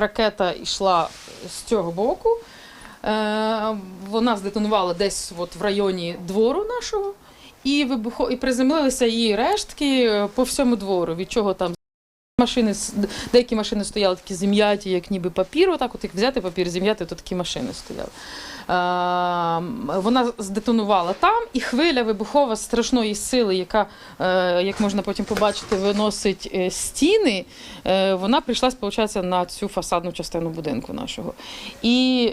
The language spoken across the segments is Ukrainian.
Ракета йшла з цього боку. Е, Вона здетонувала десь от в районі двору нашого, і вибухо і приземлилися її рештки е, по всьому двору, від чого там машини деякі машини стояли такі зім'яті, як ніби папір. Отак, от як взяти папір, зім'яти, то такі машини стояли. Е, Вона здетонувала там, і хвиля вибухова страшної сили, яка, е, як можна потім побачити, виносить е, стіни. е, Вона прийшлась, виходить, на цю фасадну частину будинку нашого. І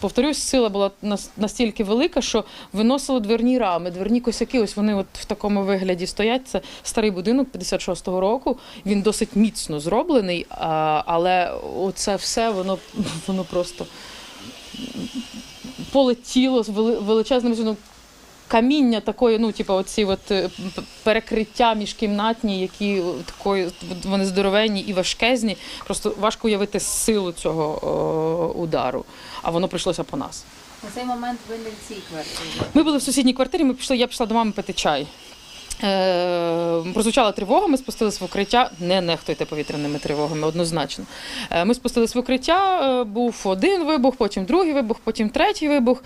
повторюсь, сила була настільки велика, що виносило дверні рами, дверні косяки. Ось вони от в такому вигляді стоять. Це старий будинок 56-го року. Він досить міцно зроблений, але оце все воно, воно просто полетіло з величезним ну, каміння такої, ну, типу, оці от е, перекриття міжкімнатні, які такої, вони здоровенні і важкезні. Просто важко уявити силу цього о, удару. А воно прийшлося по нас. У цей момент ви не в цій квартирі. Ми були в сусідній квартирі, ми пішли, я пішла до мами пити чай. Е, прозвучала тривога, ми спустились в укриття. Не нехтуйте повітряними тривогами, однозначно. Е, ми спустились в укриття, е, був один вибух, потім другий вибух, потім третій вибух.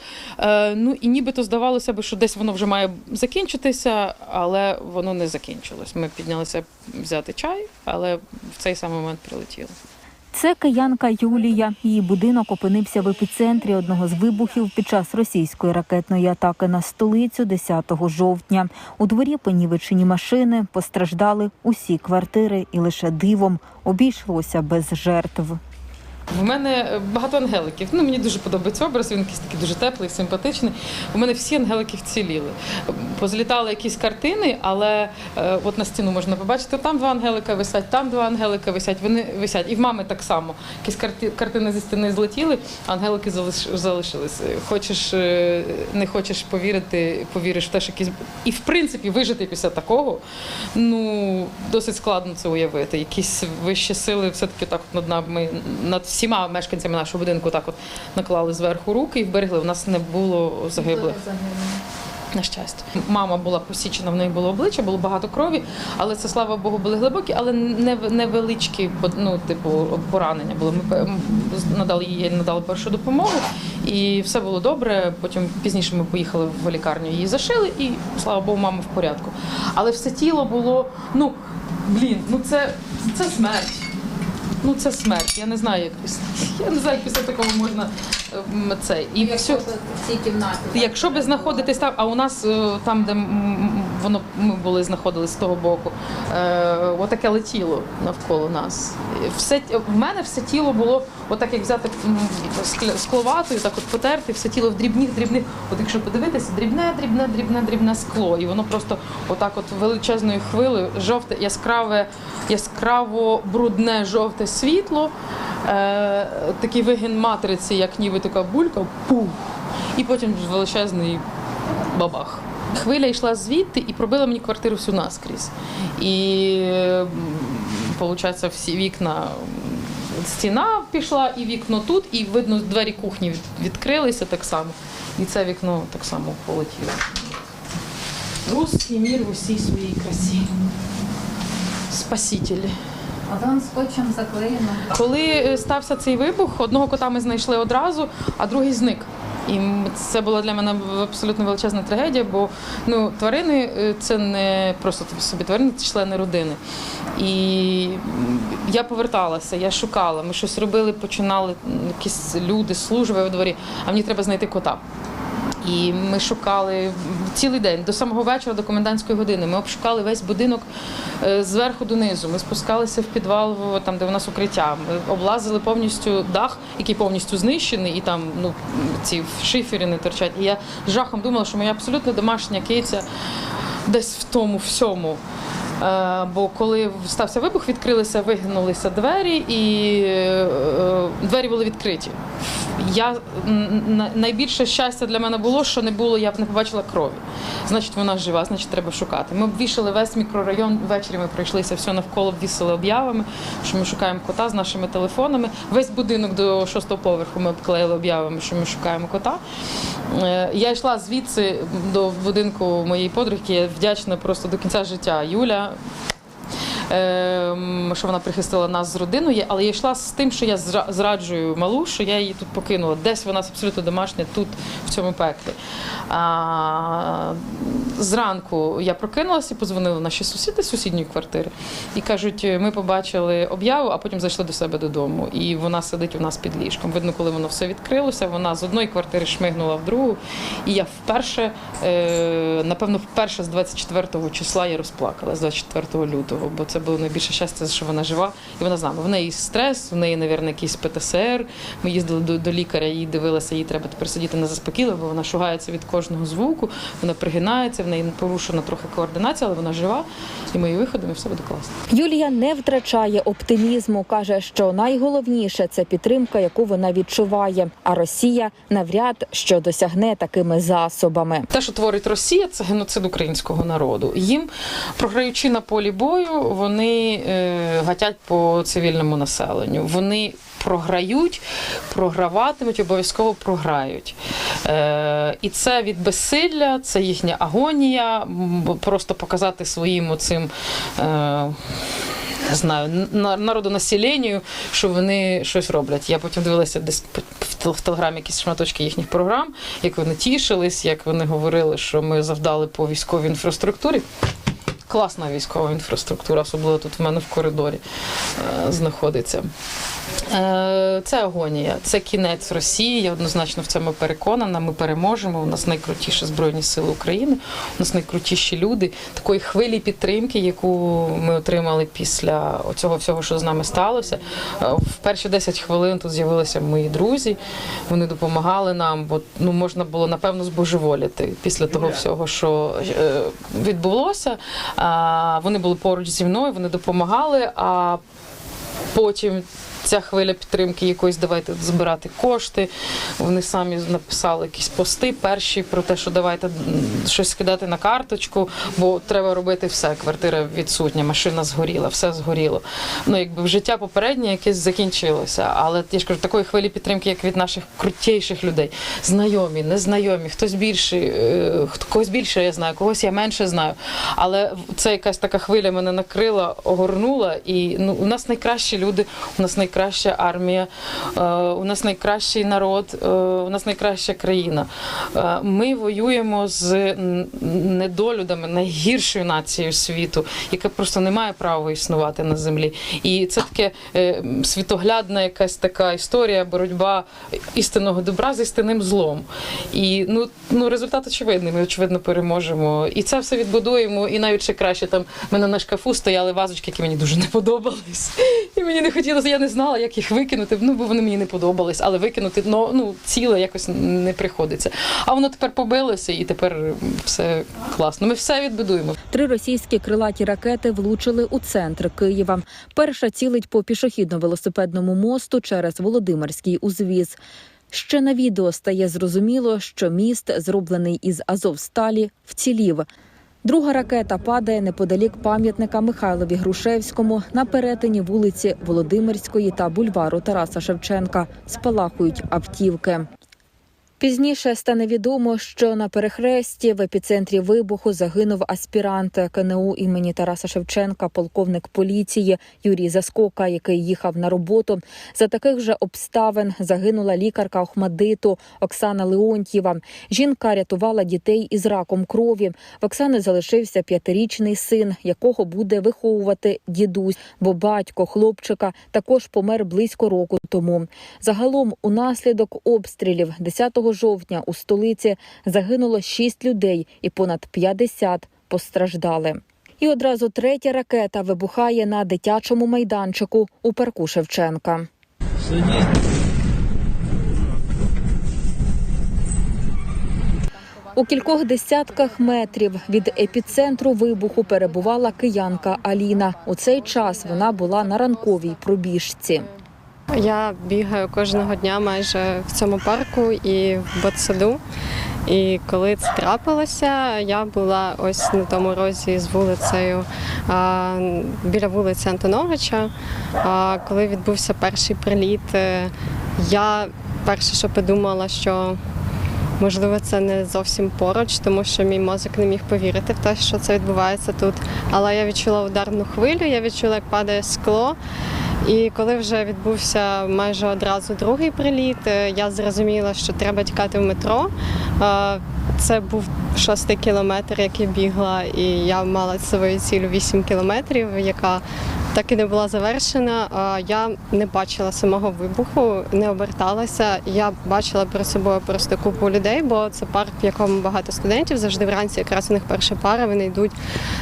Ну і нібито здавалося б, що десь воно вже має закінчитися, але воно не закінчилось. Ми піднялися взяти чай, але в цей самий момент прилетіло. Це киянка Юлія. Її будинок опинився в епіцентрі одного з вибухів під час російської ракетної атаки на столицю 10 жовтня. У дворі понівечені машини постраждали усі квартири, і лише дивом обійшлося без жертв. У мене е, багато ангеликів. Ну мені дуже подобається образ. Він якийсь такий дуже теплий, симпатичний. У мене всі ангелики вціліли. Позлітали якісь картини, але е, от на стіну можна побачити, там два ангелика висять, там два ангелика висять. Вони висять. І в мами так само. Якісь карти, картини зі стіни злетіли, ангелики залиш, залишились. Хочеш, е, не хочеш повірити, повіриш в те, що якісь і в принципі вижити після такого. Ну досить складно це уявити. Якісь вищі сили все-таки так над нами, над всіма мешканцями нашого будинку так от наклали зверху руки і вберегли. У нас не було загиблих. На щастя, мама була посічена, в неї було обличчя, було багато крові, але це слава Богу, були глибокі, але не невеличкі, ну, типу, поранення були. Ми надали їй надали першу допомогу, і все було добре. Потім пізніше ми поїхали в лікарню, її зашили, і слава Богу, мама в порядку. Але все тіло було, ну блін, ну це, це смерть. Ну це смерть. Я не знаю, як після я не знаю, як після такого можна ем, це. І все. в цій кімнаті. Якщо би знаходитись там, а у нас е, там, де м, м, воно ми були, знаходились з того боку, е, отаке летіло навколо нас. Все в мене все тіло було отак, як взяти скловатою, так от потерти, все тіло в дрібних, дрібних. От якщо подивитися, дрібне, дрібне, дрібне, дрібне скло, і воно просто отак, от величезною хвилею, жовте, яскраве, яскраво брудне жовте світло, е, такий вигін матриці, як ніби така булька, пух, і потім величезний бабах. Хвиля йшла звідти і пробила мені квартиру всю наскрізь. І виходить, всі вікна. Стіна пішла, і вікно тут, і видно, двері кухні відкрилися так само. І це вікно так само полетіло. Русський мір в усій своїй красі. Спасителі. А там скотчем заклеєно. Коли е, стався цей вибух, одного кота ми знайшли одразу, а другий зник. І це була для мене абсолютно величезна трагедія, бо ну, тварини е, це не просто собі тварини, це члени родини. І я поверталася, я шукала, ми щось робили, починали якісь люди, служби у дворі, а мені треба знайти кота. І ми шукали цілий день до самого вечора, до комендантської години. Ми обшукали весь будинок е, зверху донизу. Ми спускалися в підвал, там де у нас укриття. Ми облазили повністю дах, який повністю знищений, і там ну ці шифери не торчать. І я з жахом думала, що моя абсолютно домашня киця десь в тому всьому. Е, Бо коли стався вибух, відкрилися, вигнулися двері, і е, двері були відкриті. Я найбільше щастя для мене було, що не було, я б не побачила крові. Значить, вона жива, значить, треба шукати. Ми обвішали весь мікрорайон. Ввечері ми пройшлися все навколо, обвісили об'явами, що ми шукаємо кота з нашими телефонами. Весь будинок до шостого поверху ми обклеїли об'явами, що ми шукаємо кота. Е, Я йшла звідси до будинку моєї подруги, я вдячна просто до кінця життя. Юля. Ем, що вона прихистила нас з родиною, але я йшла з тим, що я зраджую малу, що я її тут покинула. Десь вона абсолютно домашня, тут, в цьому пеклі. А, зранку я прокинулася і подзвонили наші сусіди з сусідньої квартири і кажуть, ми побачили об'яву, а потім зайшли до себе додому. І вона сидить у нас під ліжком. Видно, коли воно все відкрилося, вона з одної квартири шмигнула в другу. І я вперше, е, напевно, вперше з 24 числа я розплакала, з 24 лютого, бо це було найбільше щастя, що вона жива, і вона з нами. В неї стрес, в неї, мабуть, якийсь ПТСР. Ми їздили до, до лікаря, їй дивилися, їй треба тепер сидіти на заспокійливо, бо вона шугається від кожного звуку, вона пригинається, в неї порушена трохи координація, але вона жива, і ми її виходимо, і все буде класно. Юлія не втрачає оптимізму. каже, що найголовніше це підтримка, яку вона відчуває. А Росія навряд що досягне такими засобами. Те, що творить Росія, це геноцид українського народу. Їм, програючи на полі бою, вони е, гатять по цивільному населенню. Вони програють, програватимуть, обов'язково програють. Е, і це від безсилля, це їхня агонія, просто показати своїм оцим. Е, не знаю, на- народонаселенню, що вони щось роблять. Я потім дивилася десь в телеграмі якісь шматочки їхніх програм, як вони тішились, як вони говорили, що ми завдали по військовій інфраструктурі. Класна військова інфраструктура, особливо тут в мене в коридорі е, знаходиться. Е, Це агонія, це кінець Росії. Я однозначно в цьому переконана. Ми переможемо. У нас найкрутіші збройні сили України, у нас найкрутіші люди. Такої хвилі підтримки, яку ми отримали після цього всього, що з нами сталося. Е, В перші 10 хвилин тут з'явилися мої друзі. Вони допомагали нам, бо ну можна було напевно збожеволіти після того всього, що е, відбулося. Вони були поруч зі мною, вони допомагали. А потім ця хвиля підтримки якоїсь давайте збирати кошти. Вони самі написали якісь пости перші про те, що давайте щось скидати на карточку, бо треба робити все. Квартира відсутня, машина згоріла, все згоріло. Ну якби життя попереднє якесь закінчилося. Але я ж кажу, такої хвилі підтримки, як від наших крутіших людей, знайомі, незнайомі, хтось більший, е, хто когось більше я знаю, когось я менше знаю. Але це якась така хвиля мене накрила, огорнула. І ну, у нас найкращі люди, у нас найкраща армія, е, у нас найкращий народ, е, у нас найкраща країна. Е, Ми воюємо з недолюдами найгіршою нацією світу, яка просто не має права існувати на землі. І це таке світоглядна якась така історія, боротьба істинного добра з істинним злом. І ну, ну результат очевидний. Ми очевидно переможемо. І це все відбудуємо. І навіть ще краще там в мене на шкафу стояли вазочки, які мені дуже не подобались. І мені не хотілося, я не знала, як їх викинути. Ну, бо вони мені не подобались, але викинути ну, ну, ціле якось не приходиться. А воно тепер побилося, і тепер все класно. Ми все відбудуємо. Три російські крилаті ракети влучили у центр Києва. Перша цілить по пішохідно-велосипедному мосту через Володимирський узвіз. Ще на відео стає зрозуміло, що міст, зроблений із Азовсталі, вцілів. Друга ракета падає неподалік пам'ятника Михайлові Грушевському на перетині вулиці Володимирської та бульвару Тараса Шевченка. Спалахують автівки. Пізніше стане відомо, що на перехресті в епіцентрі вибуху загинув аспірант КНУ імені Тараса Шевченка, полковник поліції Юрій Заскока, який їхав на роботу. За таких же обставин загинула лікарка Охмадиту Оксана Леонтьєва. Жінка рятувала дітей із раком крові. В Оксани залишився п'ятирічний син, якого буде виховувати дідусь, бо батько хлопчика також помер близько року тому. Загалом, унаслідок обстрілів 10 жовтня у столиці загинуло 6 людей і понад 50 постраждали. І одразу третя ракета вибухає на дитячому майданчику у парку Шевченка. У кількох десятках метрів від епіцентру вибуху перебувала киянка Аліна. У цей час вона була на ранковій пробіжці. Я бігаю кожного дня майже в цьому парку і в ботсаду. І коли це трапилося, я була ось на тому розі з вулицею біля вулиці Антоновича. Коли відбувся перший приліт, е, я перше, що подумала, що Можливо, це не зовсім поруч, тому що мій мозок не міг повірити в те, що це відбувається тут. Але я відчула ударну хвилю, я відчула, як падає скло. І коли вже відбувся майже одразу другий приліт, е, я зрозуміла, що треба тікати в метро. Е, Це був шостий кілометр, який бігла, і я мала свою ціль 8 кілометрів, яка так і не була завершена. Я не бачила самого вибуху, не оберталася. Я бачила перед собою просто купу людей, бо це парк, в якому багато студентів. Завжди вранці якраз у них перша пара. Вони йдуть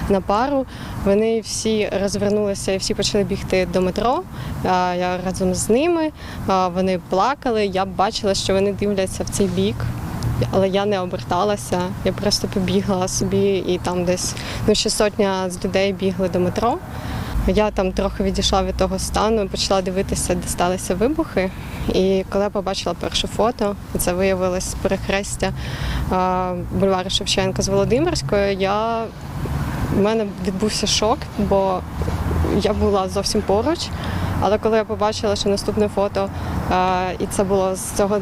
на пару. Вони всі розвернулися і всі почали бігти до метро. Я разом з ними. Вони плакали. Я бачила, що вони дивляться в цей бік. Але я не оберталася, я просто побігла собі, і там десь ну, ще сотня з людей бігли до метро. Я там трохи відійшла від того стану, почала дивитися, де сталися вибухи. І коли я побачила перше фото, це виявилось перехрестя бульвару Шевченка з Володимирською, я... в мене відбувся шок, бо я була зовсім поруч. Але коли я побачила, що наступне фото, і це було з цього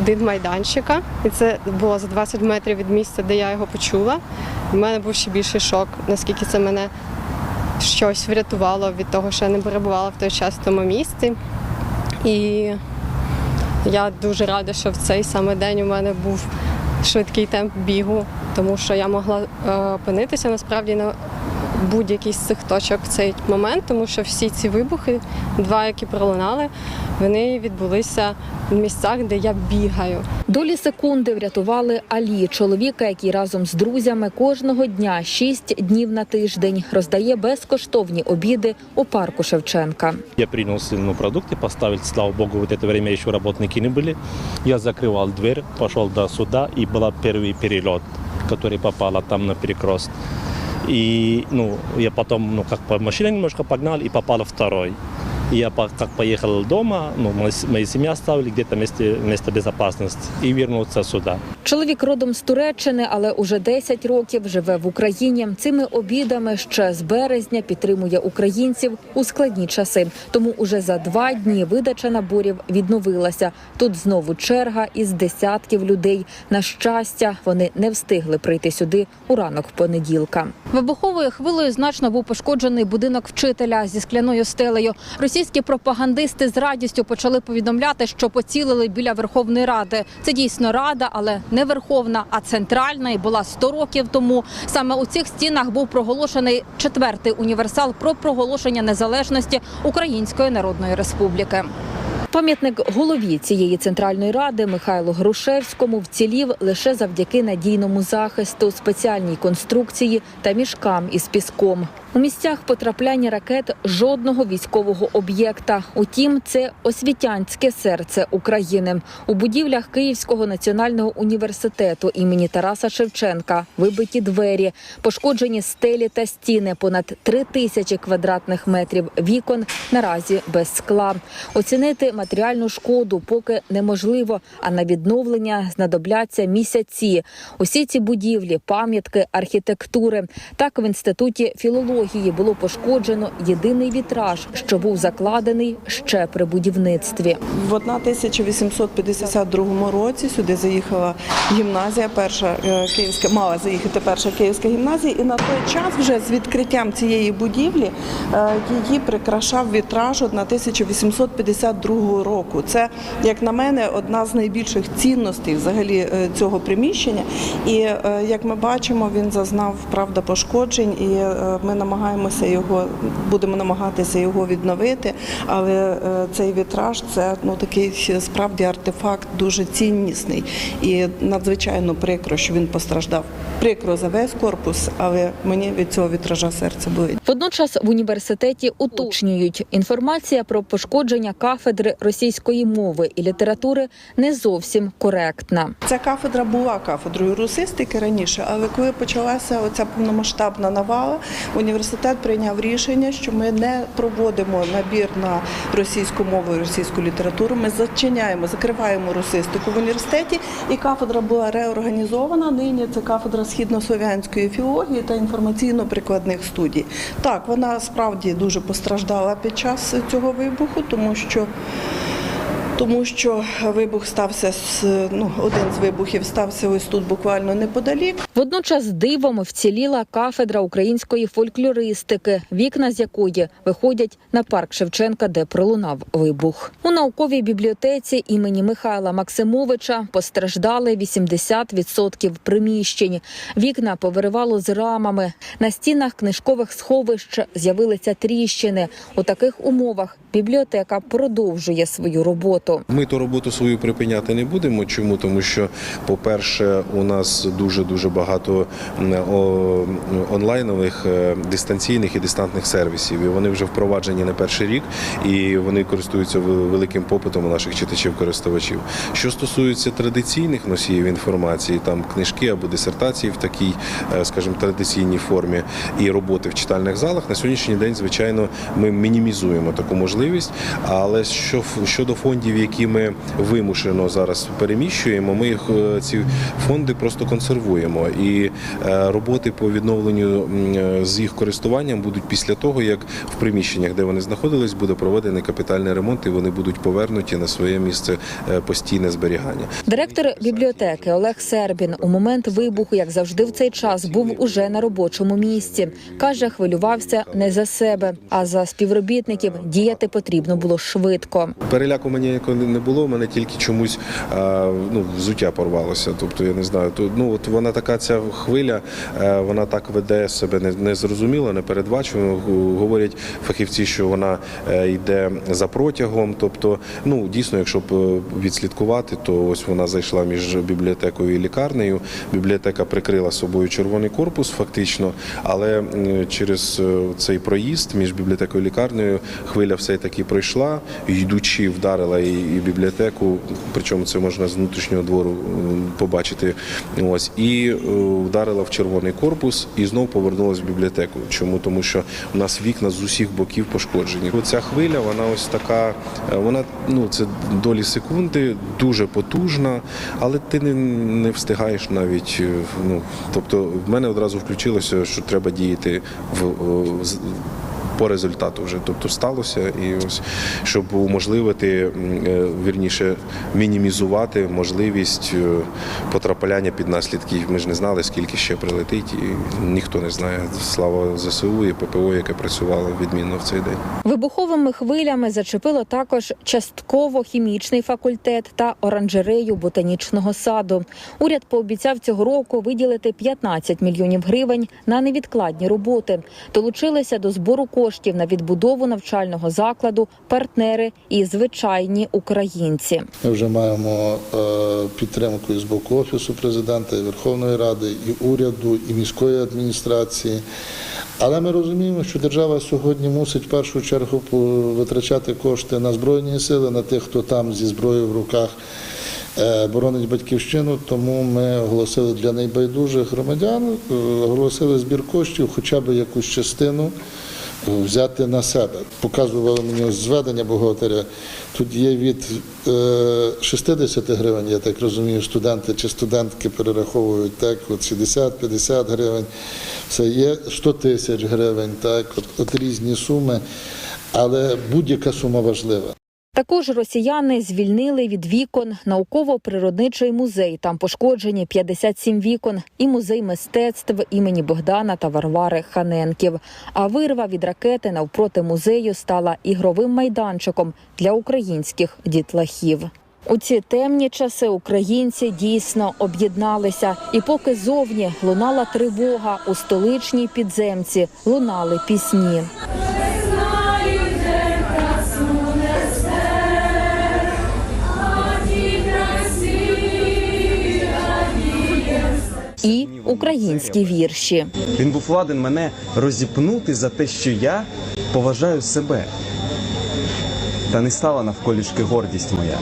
дитмайданчика, і це було за 20 метрів від місця, де я його почула, в мене був ще більший шок, наскільки це мене щось врятувало від того, що я не перебувала в той час в тому місці. І я дуже рада, що в цей саме день у мене був швидкий темп бігу, тому що я могла е, опинитися насправді на будь-якій з цих точок в цей момент, тому що всі ці вибухи, два, які пролунали, вони відбулися в місцях, де я бігаю. Долі секунди врятували Алі, чоловіка, який разом з друзями кожного дня, шість днів на тиждень, роздає безкоштовні обіди у парку Шевченка. Я принес ну, продукты, поставил, слава богу, вот это время еще работники не были. Я закрывал дверь, пошел до суда, и был первый перелет, который попала там на перекрест. И ну, я потом, ну, как по машине немножко погнал, и попал второй. И я как поехал дома, ну, моя, с- моя семья оставили где-то месте, место безопасности и вернулся сюда. Чоловік родом з Туреччини, але уже 10 років живе в Україні. Цими обідами ще з березня підтримує українців у складні часи. Тому уже за два дні видача наборів відновилася. Тут знову черга із десятків людей. На щастя, вони не встигли прийти сюди у ранок понеділка. Вибуховою хвилею значно був пошкоджений будинок вчителя зі скляною стелею. Російські пропагандисти з радістю почали повідомляти, що поцілили біля Верховної Ради. Це дійсно рада, але не верховна, а центральна і була 100 років тому. Саме у цих стінах був проголошений четвертий універсал про проголошення незалежності Української Народної Республіки. Пам'ятник голові цієї центральної ради Михайлу Грушевському вцілів лише завдяки надійному захисту, спеціальній конструкції та мішкам із піском. У місцях потрапляння ракет жодного військового об'єкта. Утім, це освітянське серце України. У будівлях Київського національного університету імені Тараса Шевченка вибиті двері, пошкоджені стелі та стіни, понад три тисячі квадратних метрів вікон наразі без скла. Оцінити матеріальну шкоду поки неможливо, а на відновлення знадобляться місяці. Усі ці будівлі, пам'ятки архітектури. Так в інституті філології було пошкоджено єдиний вітраж, що був закладений ще при будівництві. В 1852 році сюди заїхала гімназія, перша е, київська мала заїхати перша київська гімназія, і на той час вже з відкриттям цієї будівлі е, її прикрашав вітраж от на 1852 року. Це, як на мене, одна з найбільших цінностей взагалі е, цього приміщення. І як ми бачимо, він зазнав правда пошкоджень, і ми намагаємося його, будемо намагатися його відновити. Але е, цей вітраж це ну такий справді артефакт дуже ціннісний і надзвичайно прикро, що він постраждав. Прикро за весь корпус, але мені від цього вітража серце болить. Водночас в університеті уточнюють інформація про пошкодження кафедри російської мови і літератури не зовсім коректна. Ця кафедра була кафедрою русистики раніше, але коли почалася оця повномасштабна навала, університет прийняв рішення, що ми не проводимо набір на російську мову і російську літературу. Ми зачиняємо, закриваємо русистику в університеті, і кафедра була реорганізована. Нині це кафедра східнослов'янської філології та інформаційно-прикладних студій. Так, вона справді дуже постраждала під час цього вибуху, тому що тому що вибух стався ну, один з вибухів стався ось тут буквально неподалік. Водночас дивом вціліла кафедра української фольклористики, вікна з якої виходять на парк Шевченка, де пролунав вибух. У науковій бібліотеці імені Михайла Максимовича постраждали 80% приміщень. Вікна повиривало з рамами. На стінах книжкових сховищ з'явилися тріщини. У таких умовах бібліотека продовжує свою роботу. Ми ту роботу свою припиняти не будемо. Чому? Тому що, по-перше, у нас дуже дуже багато онлайнових е, дистанційних і дистантних сервісів. І вони вже впроваджені не перший рік, і вони користуються великим попитом у наших читачів-користувачів. Що стосується традиційних носіїв інформації, там книжки або дисертації в такій, е, скажімо, традиційній формі і роботи в читальних залах, на сьогоднішній день, звичайно, ми мінімізуємо таку можливість. Але що щодо фондів, які ми вимушено зараз переміщуємо, ми їх е, ці фонди просто консервуємо. І е, роботи по відновленню е, з їх користуванням будуть після того, як в приміщеннях, де вони знаходились, буде проведений капітальний ремонт, і вони будуть повернуті на своє місце постійне зберігання. Директор бібліотеки Олег Сербін у момент вибуху, як завжди, в цей час був уже на робочому місці. каже, хвилювався не за себе, а за співробітників. Діяти потрібно було швидко. Переляку мені ніякого не було, у мене тільки чомусь а, ну, взуття порвалося. Тобто, я не знаю, то, ну, от вона така ця хвиля, е, вона так веде себе не- незрозуміло, непередбачувано. Гу- Говорять фахівці, що вона е, йде за протягом. Тобто, ну, дійсно, якщо б е, відслідкувати, то ось вона зайшла між бібліотекою і лікарнею. Бібліотека прикрила собою червоний корпус, фактично, але через е, цей проїзд між бібліотекою і лікарнею хвиля все-таки пройшла, йдучи, вдарила і, і бібліотеку, причому це можна з внутрішнього двору побачити. Ось, і е, вдарила в червоний корпус і знов повернулася в бібліотеку. Чому? Тому що у нас вікна з усіх боків пошкоджені. Ця хвиля, вона ось така, е, вона ну це долі секунди, дуже потужна, але ти не, не встигаєш навіть. е, Ну тобто, в мене одразу включилося, що треба діяти в з- по результату вже. Тобто сталося, і ось щоб уможливити, е, вірніше, мінімізувати можливість е, потрапляння під наслідки. Ми ж не знали, скільки ще прилетить, і ніхто не знає. Слава ЗСУ і ППО, яке працювало відмінно в цей день. Вибуховими хвилями зачепило також частково хімічний факультет та оранжерею ботанічного саду. Уряд пообіцяв цього року виділити 15 мільйонів гривень на невідкладні роботи. Долучилися до збору коштів на відбудову навчального закладу партнери і звичайні українці. Ми вже маємо е, підтримку і з боку Офісу президента, і Верховної Ради, і уряду, і міської адміністрації. Але ми розуміємо, що держава сьогодні мусить в першу чергу витрачати кошти на збройні сили, на тих, хто там зі зброєю в руках е, боронить батьківщину. Тому ми оголосили для найбайдужих громадян, е, оголосили збір коштів, хоча б якусь частину взяти на себе. Показували мені зведення бухгалтеря. Тут є від е, 60 гривень, я так розумію, студенти чи студентки перераховують так, от 60-50 гривень. Це є 100 тисяч гривень, так, от, от різні суми. Але будь-яка сума важлива. Також росіяни звільнили від вікон науково-природничий музей. Там пошкоджені 57 вікон і музей мистецтв імені Богдана та Варвари Ханенків. А вирва від ракети навпроти музею стала ігровим майданчиком для українських дітлахів. У ці темні часи українці дійсно об'єдналися, і поки зовні лунала тривога у столичній підземці, лунали пісні. Українські вірші. Він був ладен мене розіпнути за те, що я поважаю себе. Та не стала навколішки гордість моя.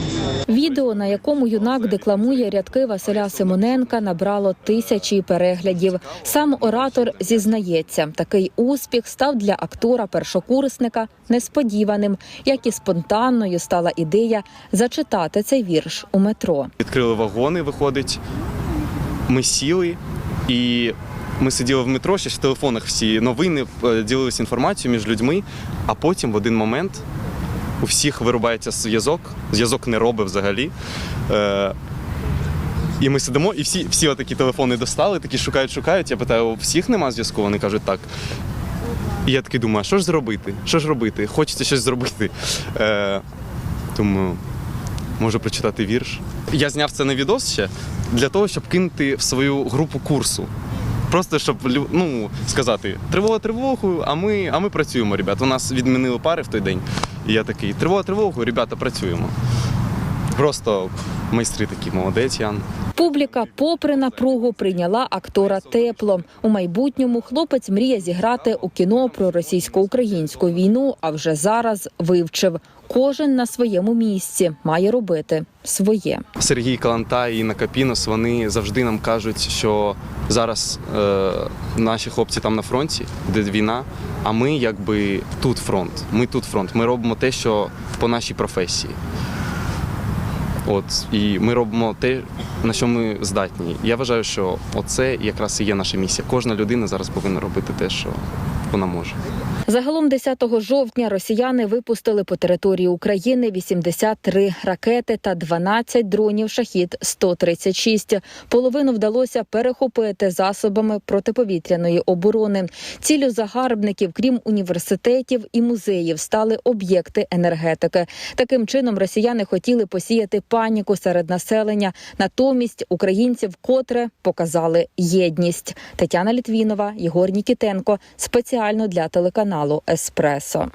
Відео, на якому юнак декламує рядки Василя Симоненка, набрало тисячі переглядів. Сам оратор зізнається, такий успіх став для актора-першокурсника несподіваним, як і спонтанною стала ідея зачитати цей вірш у метро. Відкрили вагони, виходить. Ми сіли і ми сиділи в метро, ще в телефонах всі новини е, ділилися інформацією між людьми, а потім в один момент у всіх вирубається зв'язок, зв'язок не робить взагалі. І ми сидимо, і всі, всі отакі телефони достали, такі шукають, шукають. Я питаю, у всіх нема зв'язку? Вони кажуть, так. І я такий думаю, а що ж зробити? Що ж робити? Хочеться щось зробити. Е, думаю, можу прочитати вірш. Я зняв це на відос ще для того, щоб кинути в свою групу курсу. Просто щоб ну, сказати, тривога тривогу, а ми, а ми працюємо, ребят. У нас відмінили пари в той день. І я такий, тривога тривогу, ребята, працюємо. Просто майстри такі, молодець, Ян. Публіка, попри напругу, прийняла актора тепло. У майбутньому хлопець мріє зіграти у кіно про російсько-українську війну, а вже зараз вивчив. Кожен на своєму місці має робити своє. Сергій Каланта і Накапінос вони завжди нам кажуть, що зараз е, наші хлопці там на фронті, де війна, а ми якби тут фронт. Ми тут фронт. Ми робимо те, що по нашій професії. От і ми робимо те, на що ми здатні. Я вважаю, що оце якраз і є наша місія. Кожна людина зараз повинна робити те, що вона може. Загалом 10 жовтня росіяни випустили по території України 83 ракети та 12 дронів шахід 136 Половину вдалося перехопити засобами протиповітряної оборони. Цілю загарбників, крім університетів і музеїв, стали об'єкти енергетики. Таким чином росіяни хотіли посіяти паніку серед населення. Натомість українці вкотре показали єдність. Тетяна Літвінова, Єгор Нікітенко спеціально для телеканалу Еспресо.